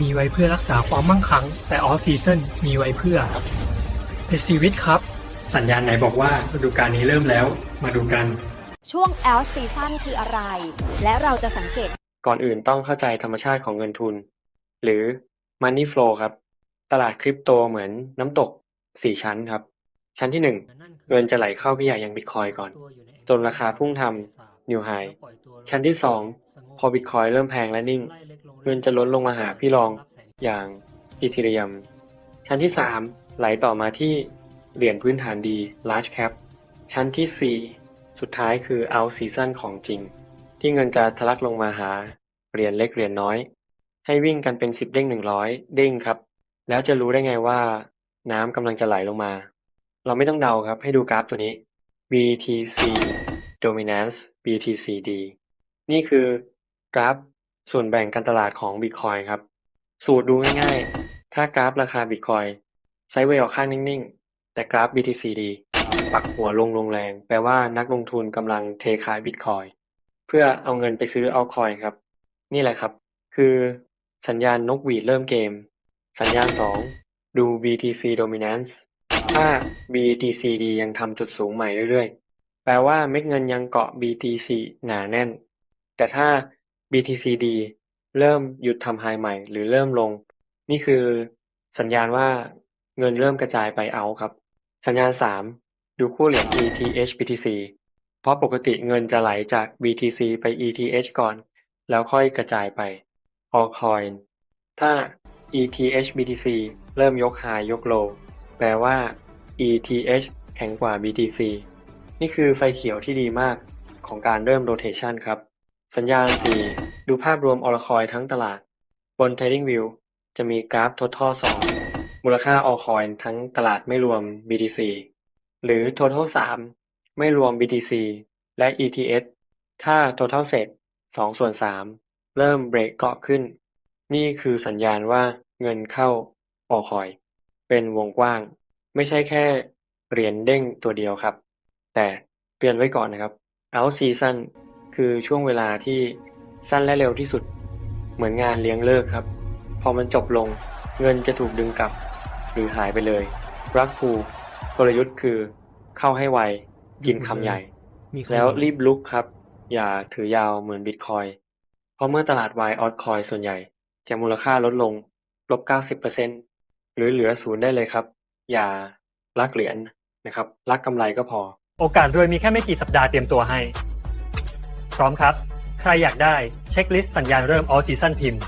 มีไว้เพื่อรักษาความมั่งคั่ง แต่ All Season มีไว้เพื่อในชีวิตครับ สัญญาณไหนบอกว่าฤดูกาลนี้เริ่มแล้ว มาดูกัน ช่วง L season คืออะไร และเราจะสังเกต ก่อนอื่นต้องเข้าใจธรรมชาติของเงินทุน หรือ Money Flow ครับ ตลาดคริปโตเหมือนน้ำตก 4 ชั้นครับ ชั้นที่ 1 เงินจะไหลเข้าพี่ใหญ่อย่างบิตคอยก่อน จนราคาพุ่งทำ New High ชั้นที่ 2 พอบิตคอยเริ่มแพงและนิ่ง เงินจะล้นลงมาหาพี่รองอย่างอีทีเรียม ชั้นที่ 3 ไหลต่อมาที่เหรียญพื้นฐานดี Large Cap ชั้นทีสี่ 4 สุดท้ายคือ Out Season ของจริง ที่เงินจะทะลักลงมาหาเหรียญเล็กเหรียญน้อย ให้วิ่งกันเป็น 10 เด้ง 100 เด้งครับ แล้วจะรู้ได้ไงว่า น้ำกำลังจะไหลลงมา เราไม่ต้องเดาครับให้ดูกราฟตัวนี้ BTC Dominance BTCD นี่คือกราฟ ส่วนแบ่งการตลาดของ Bitcoin ครับ สูตรดูง่ายๆ ถ้ากราฟราคา Bitcoin ไซด์เวย์ออกข้างนิ่งๆ แต่กราฟ BTCD ปักหัวลงลงแรง แปลว่านักลงทุนกำลังเทขาย Bitcoin เพื่อเอาเงินไปซื้อ altcoin ครับ นี่แหละครับ คือสัญญาณนกหวีดเริ่มเกม สัญญาณ 2 ดู BTC Dominance ถ้า BTCD ยังทำจุดสูงใหม่เรื่อยๆ แปลว่าเม็ดเงินยังเกาะ BTC หนาแน่น แต่ถ้า BTCD เริ่มหยุดทำไฮใหม่ หรือเริ่มลง นี่คือสัญญาณว่าเงินเริ่มกระจายไปเอาครับ สัญญาณ 3 ดูคู่เหรียญ ETH BTC เพราะปกติเงินจะไหลจาก BTC ไป ETH ก่อน แล้วค่อยกระจายไป Altcoin ถ้า ETH BTC เริ่มยก High ยก Low แปลว่า ETH แข็งกว่า BTC นี่คือไฟเขียวที่ดีมากของการเริ่ม rotation ครับ สัญญาณ4ดูภาพรวม Altcoin ทั้งตลาด บน TradingView จะมีกราฟ Total 2 มูลค่า Altcoin ทั้งตลาดไม่รวม BTC หรือ Total 3 ไม่รวม BTC และ ETH ถ้า Total เสร็จ2ส่วน3 เริ่มเบรกเกาะขึ้น นี่คือสัญญาณว่าเงินเข้า Altcoin เป็นวงกว้าง ไม่ใช่แค่เหรียญเด้งตัวเดียวครับ แต่เตือนไว้ก่อนนะครับ Out Season คือช่วงเวลาที่สั้นและเร็วที่สุด เหมือนงานเลี้ยงเลิกครับ พอมันจบลงเงินจะถูกดึงกลับ หรือหายไปเลย รักภูกลยุทธ์คือเข้าให้ไว กินคำใหญ่มีใคแล้วรีบลุกครับ อย่าถือยาวเหมือนบิตคอยเพราะเมื่อตลาดวายออทคอยส่วนใหญ่ จะมูลค่าลดลงลบ 90%หรือเหลือศูนย์ได้เลยครับ อย่ารักเหรียญนะครับ รักกำไรก็พอ โอกาสรวยมีแค่ไม่กี่สัปดาห์เตรียมตัวให้ พร้อมครับ ใครอยากได้เช็คลิสต์สัญญาณเริ่มออซีซั่นพิมพ์